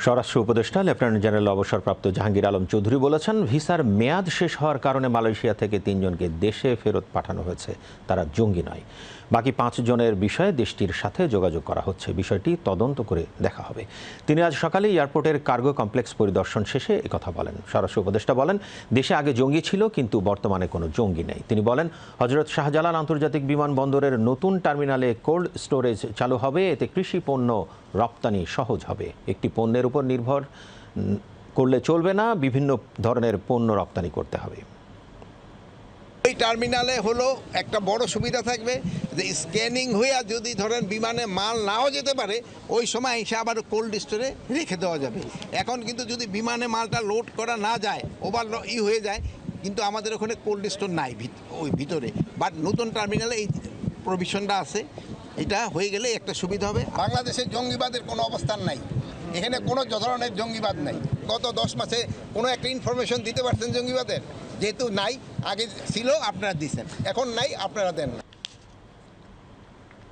স্বরাষ্ট্র উপদেষ্টা, lieutenant general অবসরপ্রাপ্ত জাহাঙ্গীর আলম চৌধুরী বলেছেন, ভিসার মেয়াদ শেষ হওয়ার কারণে মালয়েশিয়া থেকে তিনজনকে দেশে ফেরত পাঠানো হয়েছে। তারা জঙ্গি নয়। বাকি পাঁচ জনের বিষয়ে দেশটির সাথে যোগাযোগ করা হচ্ছে। বিষয়টি তদন্ত করে দেখা হবে। তিনি আজ সকালে এয়ারপোর্টের কার্গো কমপ্লেক্স পরিদর্শন শেষে একথা বলেন। স্বরাষ্ট্র উপদেষ্টা বলেন, দেশে আগে জঙ্গি ছিল, কিন্তু বর্তমানে কোনো জঙ্গি নেই। তিনি বলেন, হজরত শাহজালাল আন্তর্জাতিক বিমানবন্দরের নতুন টার্মিনালে কোল্ড স্টোরেজ চালু হবে। এতে কৃষি পণ্য রপ্তানি সহজ হবে। একটি পণ্যের উপর নির্ভর করলে চলবে না, বিভিন্ন ধরনের পণ্য রপ্তানি করতে হবে। ওই টার্মিনালে হলো একটা বড় সুবিধা থাকবে যে স্ক্যানিং হয়ে যদি ধরেন বিমানে মাল নাও যেতে পারে, ওই সময় এসে আবার কোল্ড স্টোরে রেখে দেওয়া যাবে। এখন কিন্তু যদি বিমানে মালটা লোড করা না যায় ওভার ই হয়ে যায়, কিন্তু আমাদের ওখানে কোল্ড স্টোর নাই ওই ভিতরে। বাট নতুন টার্মিনালে এই প্রভিশনটা আছে। এটা হয়ে গেলে একটা সুবিধা হবে। বাংলাদেশে জঙ্গিবাদের কোনো অবস্থান নাই। এখানে কোনো ধরনের জঙ্গিবাদ নাই। গত দশ মাসে কোনো একটা ইনফরমেশন দিতে পারছেন জঙ্গিবাদের? যেহেতু নাই, আগে ছিল, আপনারা দিচ্ছেন এখন নাই, আপনারা দেন না।